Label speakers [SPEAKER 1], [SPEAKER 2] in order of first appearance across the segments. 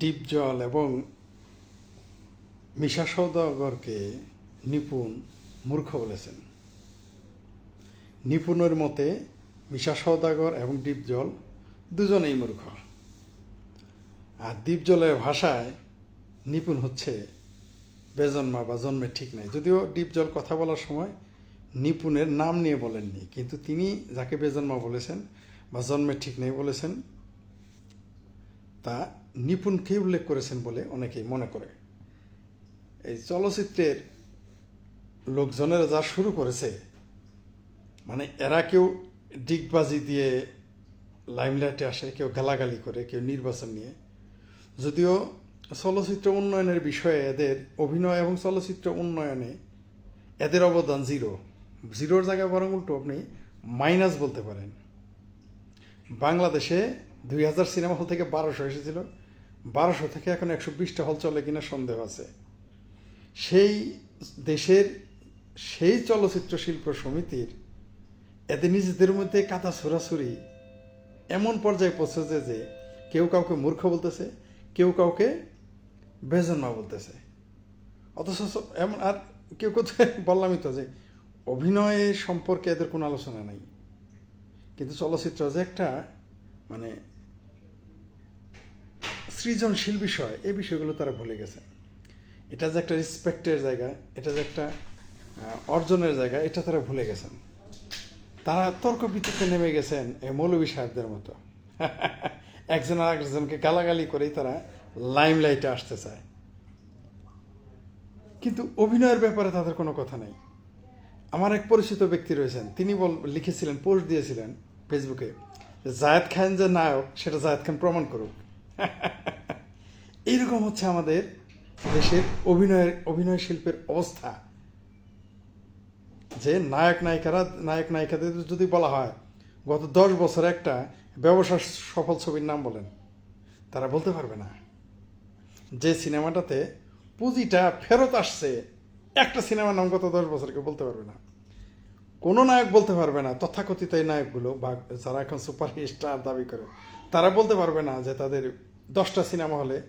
[SPEAKER 1] Deep জল এবং মিশা সৌদাগরকে নিপুণ মূর্খ বলেছেন। নিপুণের মতে মিশা সৌদাগর এবং ডিপ জল দুজনেই মূর্খ। আর দ্বীপ জলের ভাষায় নিপুণ হচ্ছে বেজন্মা বা জন্মের ঠিক নাই। যদিও ডিপ জল কথা বলার সময় নিপুণের নাম নিয়ে বলেননি, কিন্তু তিনি যাকে বেজন্মা বলেছেন বা জন্মের ঠিক নেই বলেছেন, তা নিপুণকেই উল্লেখ করেছেন বলে অনেকেই মনে করে। এই চলচ্চিত্রের লোকজনেরা যা শুরু করেছে মানে এরা কেউ ডিগবাজি দিয়ে লাইমলাইটে আসে, কেউ গালাগালি করে, কেউ নির্বাচন নিয়ে। যদিও চলচ্চিত্র উন্নয়নের বিষয়ে এদের অভিনয় এবং চলচ্চিত্র উন্নয়নে এদের অবদান জিরো। জিরোর জায়গায় বরং উল্টো আপনি মাইনাস বলতে পারেন। বাংলাদেশে দুই হাজার সিনেমা হল থেকে বারোশো এসেছিল। বারোশো থেকে এখন একশো বিশটা হল চলে কিনা সন্দেহ আছে। সেই দেশের সেই চলচ্চিত্র শিল্প সমিতির এদের নিজেদের মধ্যে কাতা ছোড়াছুরি এমন পর্যায়ে পৌঁছেছে যে কেউ কাউকে মূর্খ বলতেছে, কেউ কাউকে বেজন্মা বলতেছে। অথচ এমন আর কেউ কোথায় বললামই তো যে অভিনয় সম্পর্কে এদের কোনো আলোচনা নাই। কিন্তু চলচ্চিত্র যে একটা মানে সৃজনশীল বিষয়, এই বিষয়গুলো তারা ভুলে গেছে। এটা যে একটা রেসপেক্টের জায়গা, এটা যে একটা অর্জনের জায়গা, এটা তারা ভুলে গেছেন। তারা তর্ক বিতর্কে নেমে গেছেন এই মৌলবী সাহেবদের মতো। একজন আর একজনকে গালাগালি করেই তারা লাইমলাইটে আসতে চায়। কিন্তু অভিনয়ের ব্যাপারে তাদের কোনো কথা নেই। আমার এক পরিচিত ব্যক্তি রয়েছেন, তিনি বল, লিখেছিলেন পোস্ট দিয়েছিলেন ফেসবুকে জায়েদ খান যে নায়ক, সেটা জায়েদ খান প্রমাণ করুক। এইরকম হচ্ছে আমাদের দেশের অভিনয়ের অভিনয় শিল্পের অবস্থা। যে নায়ক, নায়িকারা, নায়ক, নায়িকাদের যদি বলা হয়, গত দশ বছর একটা ব্যবসা সফল ছবির নাম বলেন, তারা বলতে পারবে না। যে সিনেমাটাতে পুঁজিটা ফেরত আসছে, একটা সিনেমার নাম গত দশ বছর কেউ বলতে পারবে না। কোনো নায়ক বলতে পারবে না, তথাকথিত এই নায়কগুলো বা যারা এখন সুপার স্টার দাবি করে, তারা বলতে পারবে না যে তাদের দশটা সিনেমা হলে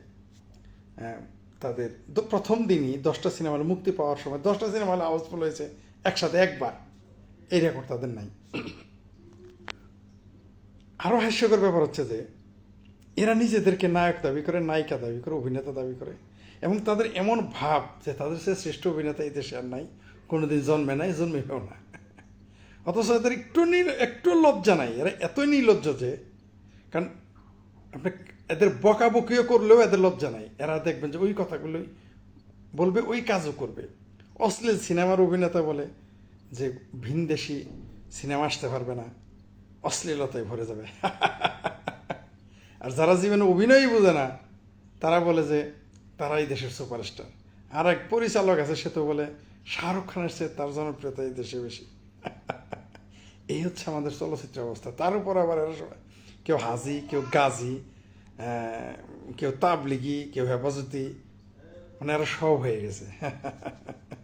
[SPEAKER 1] তাদের প্রথম দিনই দশটা সিনেমা হলে মুক্তি পাওয়ার সময় দশটা সিনেমা হলে হাউসফুল হয়েছে একসাথে একবার। এই রেকর্ড তাদের নাই। আরও হাস্যকর ব্যাপার হচ্ছে যে, এরা নিজেদেরকে নায়ক দাবি করে, নায়িকা দাবি করে, অভিনেতা দাবি করে এবং তাদের এমন ভাব যে তাদের সে শ্রেষ্ঠ অভিনেতা এই দেশে আর নাই, কোনোদিন জন্মে নাই, জন্মেও না। অথচ এদের একটু একটু লজ্জা নাই। এরা এতই নির্লজ্জ যে, কারণ আপনি এদের বকাবকিও করলেও এদের লজ্জা নাই। এরা দেখবেন যে ওই কথাগুলোই বলবে, ওই কাজও করবে। অশ্লীল সিনেমার অভিনেতা বলে যে ভিনদেশি সিনেমা আসতে পারবে না, অশ্লীলতায় ভরে যাবে। আর যারা জীবনে অভিনয়ই বোঝে না, তারা বলে যে তারাই দেশের সুপারস্টার। আর এক পরিচালক আছে, সে তো বলে শাহরুখ খানের চেয়ে তার জনপ্রিয়তা এই দেশে বেশি। এই হচ্ছে আমাদের চলচ্চিত্র অবস্থা। তার উপর আবার এরা সবাই কেউ হাজি কেউ গাজী কেউ তাবলিগি কেউ হেফাজতি মানে এরা সব হয়ে গেছে।